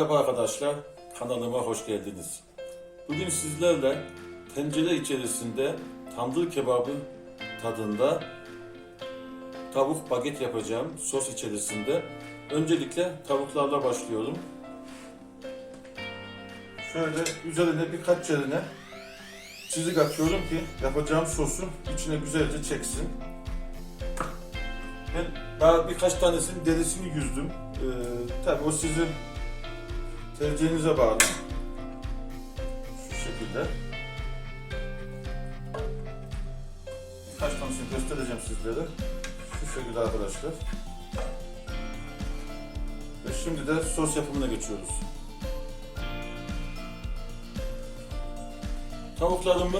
arkadaşlar, kanalıma hoş geldiniz. Bugün sizlerle tencere içerisinde tandır kebabı tadında tavuk baget yapacağım sos içerisinde. Öncelikle tavuklarla başlıyorum. Şöyle üzerine birkaç yerine çizik atıyorum ki yapacağım sosu içine güzelce çeksin. Ben daha birkaç tanesinin derisini yüzdüm. Ee, tabii o sizin tercihinize bağlı. Şu şekilde. Birkaç tanesini göstereceğim sizlere. Şu şekilde arkadaşlar. Ve şimdi de sos yapımına geçiyoruz. Tavuklarımı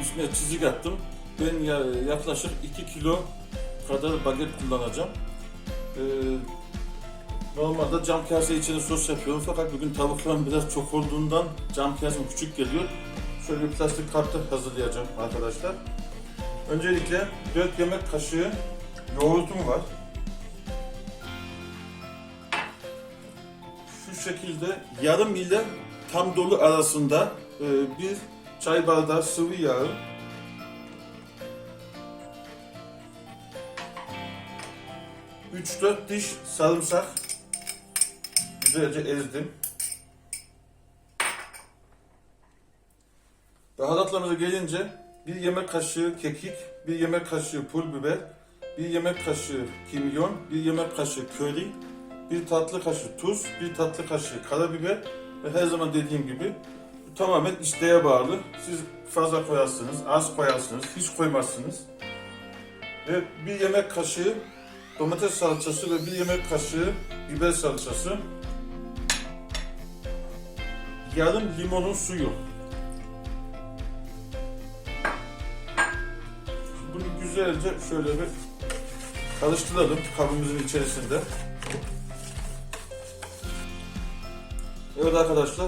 üstüne çizik attım. Ben ya- yaklaşık 2 kilo kadar baget kullanacağım. Ee, normalde cam kase içine sos yapıyorum fakat bugün tavuklarım biraz çok olduğundan cam kasem küçük geliyor. Şöyle bir plastik kartı hazırlayacağım arkadaşlar. Öncelikle 4 yemek kaşığı yoğurtum var. Şu şekilde yarım ile tam dolu arasında e, bir çay bardağı sıvı yağı, 3-4 diş sarımsak güzelce ezdim. Baharatlarımıza gelince bir yemek kaşığı kekik, bir yemek kaşığı pul biber, bir yemek kaşığı kimyon, bir yemek kaşığı köri, bir tatlı kaşığı tuz, bir tatlı kaşığı karabiber ve her zaman dediğim gibi tamamen isteğe bağlı. Siz fazla koyarsınız, az koyarsınız, hiç koymazsınız. Ve bir yemek kaşığı domates salçası ve bir yemek kaşığı biber salçası. Yarım limonun suyu. Bunu güzelce şöyle bir karıştıralım kabımızın içerisinde. Evet arkadaşlar,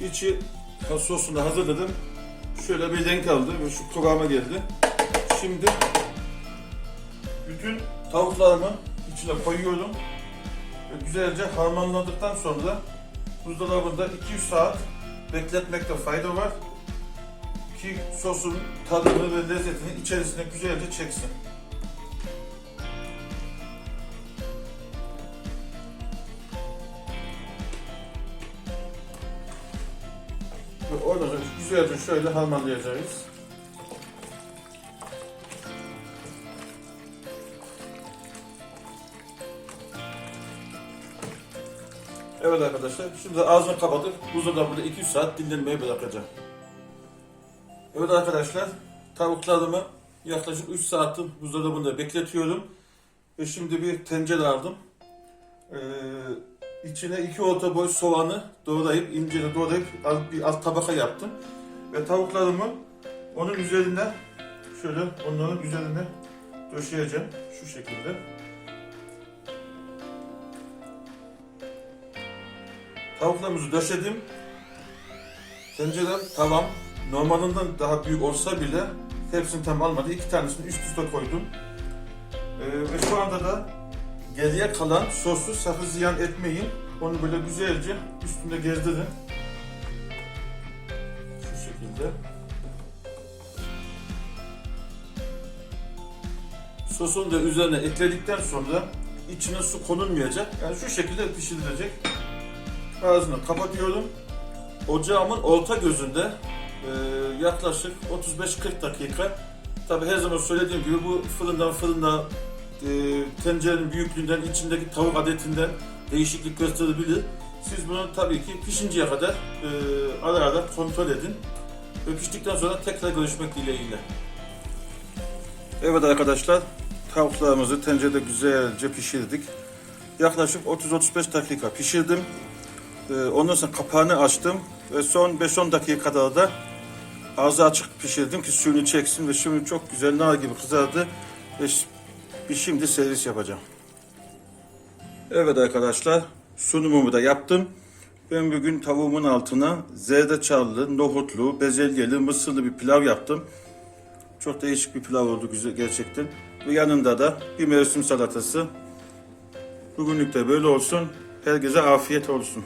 içi sosunu hazırladım. Şöyle bir renk aldı ve şu kıvama geldi. Şimdi bütün tavuklarımı içine koyuyorum. Ve güzelce harmanladıktan sonra buzdolabında 200 saat bekletmekte fayda var. Ki sosun tadını ve lezzetini içerisine güzelce çeksin. Ve oradan güzelce şöyle harmanlayacağız. Evet arkadaşlar, şimdi ağzını kapatıp buzdolabında 200 saat dinlenmeye bırakacağım. Evet arkadaşlar, tavuklarımı yaklaşık 3 saattir buzdolabında bekletiyorum. Ve şimdi bir tencere aldım. Ee, içine 2 orta boy soğanı doğrayıp, ince doğrayıp bir alt tabaka yaptım. Ve tavuklarımı onun üzerine, şöyle onların üzerine döşeyeceğim. Şu şekilde. Tavuklarımızı döşedim. Tencerem tavam normalinden daha büyük olsa bile hepsini tam almadı. İki tanesini üst üste koydum. Ee, ve şu anda da geriye kalan sosu sakın ziyan etmeyin. Onu böyle güzelce üstünde gezdirin. Şu şekilde. Sosunu da üzerine ekledikten sonra içine su konulmayacak. Yani şu şekilde pişirilecek. Ağzını kapatıyorum. Ocağımın orta gözünde e, yaklaşık 35-40 dakika. Tabi her zaman söylediğim gibi bu fırından fırına e, tencerenin büyüklüğünden, içindeki tavuk adetinden değişiklik gösterebilir. Siz bunu tabii ki pişinceye kadar e, ara ara kontrol edin. Ve piştikten sonra tekrar görüşmek dileğiyle. Evet arkadaşlar, tavuklarımızı tencerede güzelce pişirdik. Yaklaşık 30-35 dakika pişirdim. Ee, Ondan sonra kapağını açtım ve son 5-10 dakika kadar da ağzı açık pişirdim ki suyunu çeksin ve şimdi çok güzel nar gibi kızardı ve şimdi servis yapacağım. Evet arkadaşlar sunumumu da yaptım. Ben bugün tavuğumun altına zerdeçallı, nohutlu, bezelyeli, mısırlı bir pilav yaptım. Çok değişik bir pilav oldu güzel gerçekten. Ve yanında da bir mevsim salatası. Bugünlük de böyle olsun. Herkese afiyet olsun.